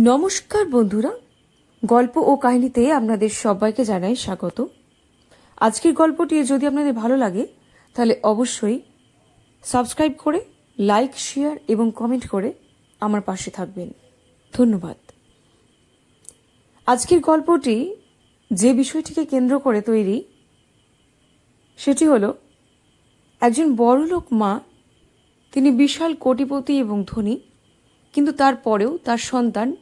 নমস্কার বন্ধুরা। গল্প ও কাহিনীতে আপনাদের সবাইকে জানাই স্বাগত। আজকের গল্পটি যদি আপনাদের ভালো লাগে, তাহলে অবশ্যই সাবস্ক্রাইব করে, লাইক, শেয়ার এবং কমেন্ট করে আমার পাশে থাকবেন। ধন্যবাদ। আজকের গল্পটি যে বিষয়টিকে কেন্দ্র করে তৈরি, সেটি হলো, একজন বড়লোক মা, তিনি বিশাল কোটিপতি এবং ধনী, কিন্তু তারপরেও তার সন্তান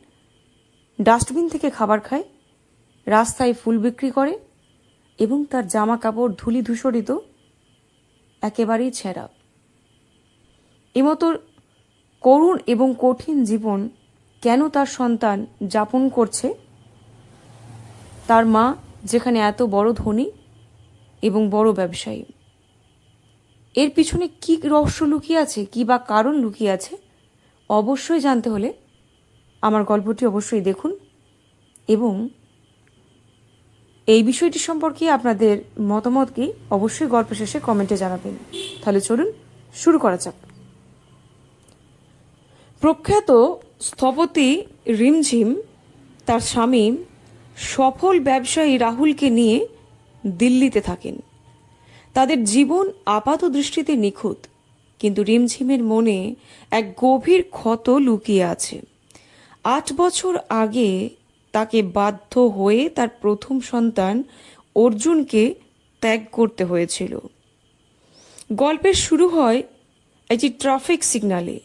ডাস্টবিন থেকে খাবার খায়, রাস্তায় ফুল বিক্রি করে এবং তার জামা কাপড় ধুলি ধূসরিত, একেবারেই ছেঁড়া। এমতো করুণ এবং কঠিন জীবন কেন তার সন্তান যাপন করছে? তার মা যেখানে এত বড় ধনী এবং বড় ব্যবসায়ী। এর পিছনে কি রহস্য লুকিয়ে আছে, কি বা কারণ লুকিয়ে আছে, অবশ্যই জানতে হলে আমার গল্পটি অবশ্যই দেখুন এবং এই বিষয়টি সম্পর্কে আপনাদের মতামত কি অবশ্যই গল্প শেষে কমেন্টে জানাবেন। তাহলে চলুন শুরু করা যাক। প্রখ্যাত স্থপতি রিমঝিম তার স্বামী সফল ব্যবসায়ী রাহুলকে নিয়ে দিল্লিতে থাকেন। তাদের জীবন আপাত দৃষ্টিতে নিখুঁত, কিন্তু রিমঝিমের মনে এক গভীর ক্ষত লুকিয়ে আছে। আট বছর আগে তাকে বাধ্য হয়ে তার প্রথম সন্তান অর্জুনকে ত্যাগ করতে হয়েছিল। গল্পের শুরু হয় একটি ট্রাফিক সিগনালে।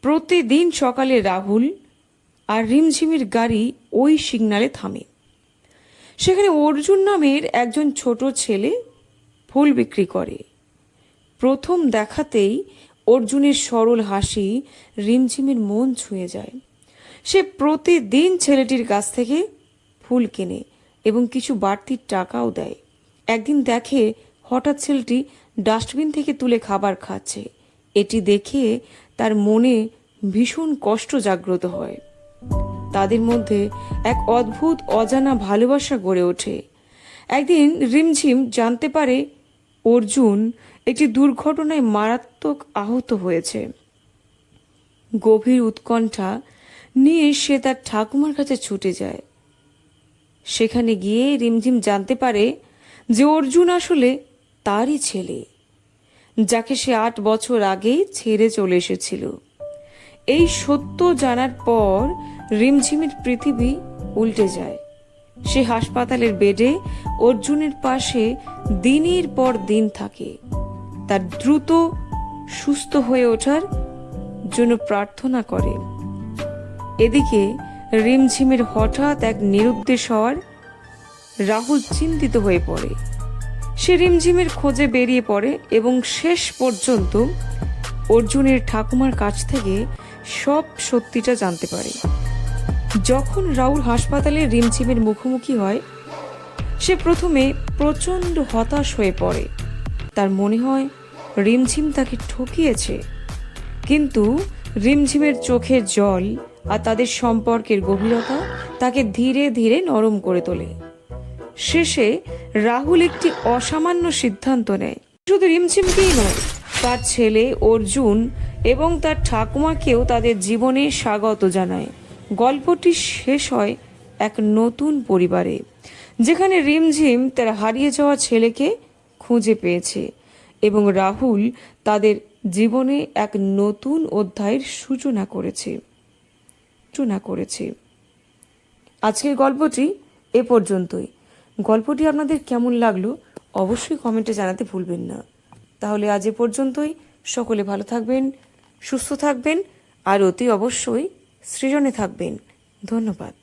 প্রতিদিন সকালে রাহুল আর রিমঝিমের গাড়ি ওই সিগনালে থামে। সেখানে অর্জুন নামের একজন ছোট ছেলে ফুল বিক্রি করে। প্রথম দেখাতেই অর্জুনের সরল হাসি রিমঝিমের মন ছুঁয়ে যায়। সে প্রতিদিন ছেলেটির কাছ থেকে ফুল কেনে এবং কিছু বাড়তি টাকাও দেয়। একদিন দেখে হঠাৎ ছেলেটি ডাস্টবিন থেকে তুলে খাবার খাচ্ছে। এটি দেখে তার মনে ভীষণ কষ্ট জাগ্রত হয়। তাদের মধ্যে এক অদ্ভুত, অজানা ভালোবাসা গড়ে ওঠে। একদিন রিমঝিম জানতে পারে অর্জুন একটি দুর্ঘটনায় মারাত্মক আহত হয়েছে। গভীর উৎকণ্ঠা নিয়ে সে তার ঠাকুমার কাছে ছুটে যায়। সেখানে গিয়ে রিমঝিম জানতে পারে যে অর্জুন আসলে তারই ছেলে, যাকে সে আট বছর আগে ছেড়ে চলে এসেছিল। এই সত্য জানার পর রিমঝিমের পৃথিবী উল্টে যায়। সে হাসপাতালের বেডে অর্জুনের পাশে দিনের পর দিন থাকে। তার দ্রুত, সুস্থ হয়ে ওঠার জন্য প্রার্থনা করে। এদিকে রিমঝিমের হঠাৎ এক নিরুদ্দেশ হওয়ার রাহুল চিন্তিত হয়ে পড়ে। সে রিমঝিমের খোঁজে বেরিয়ে পড়ে এবং শেষ পর্যন্ত অর্জুনের ঠাকুমার কাছ থেকে সব সত্যিটা জানতে পারে। যখন রাহুল হাসপাতালে রিমঝিমের মুখোমুখি হয়, সে প্রথমে প্রচণ্ড হতাশ হয়ে পড়ে। তার মনে হয় রিমঝিম তাকে ঠকিয়েছে। কিন্তু রিমঝিমের চোখের জল আর তাদের সম্পর্কের গভীরতা তাকে ধীরে ধীরে নরম করে তোলে। শেষে রাহুল একটি অসামান্য সিদ্ধান্ত নেয়। শুধু রিমঝিমকেই নয়, তার ছেলে অর্জুন এবং তার ঠাকুমাকেও তাদের জীবনে স্বাগত জানায়। গল্পটি শেষ হয় এক নতুন পরিবারে, যেখানে রিমঝিম তার হারিয়ে যাওয়া ছেলেকে খুঁজে পেয়েছে এবং রাহুল তাদের জীবনে এক নতুন অধ্যায়ের সূচনা করেছে। সূচনা করেছে। আজকের গল্পটি এ পর্যন্তই। গল্পটি আপনাদের কেমন লাগল অবশ্যই কমেন্টে জানাতে ভুলবেন না। তাহলে আজ এ পর্যন্তই। সকলে ভালো থাকবেন, সুস্থ থাকবেন, আর অতি অবশ্যই সৃজনে থাকবেন। ধন্যবাদ।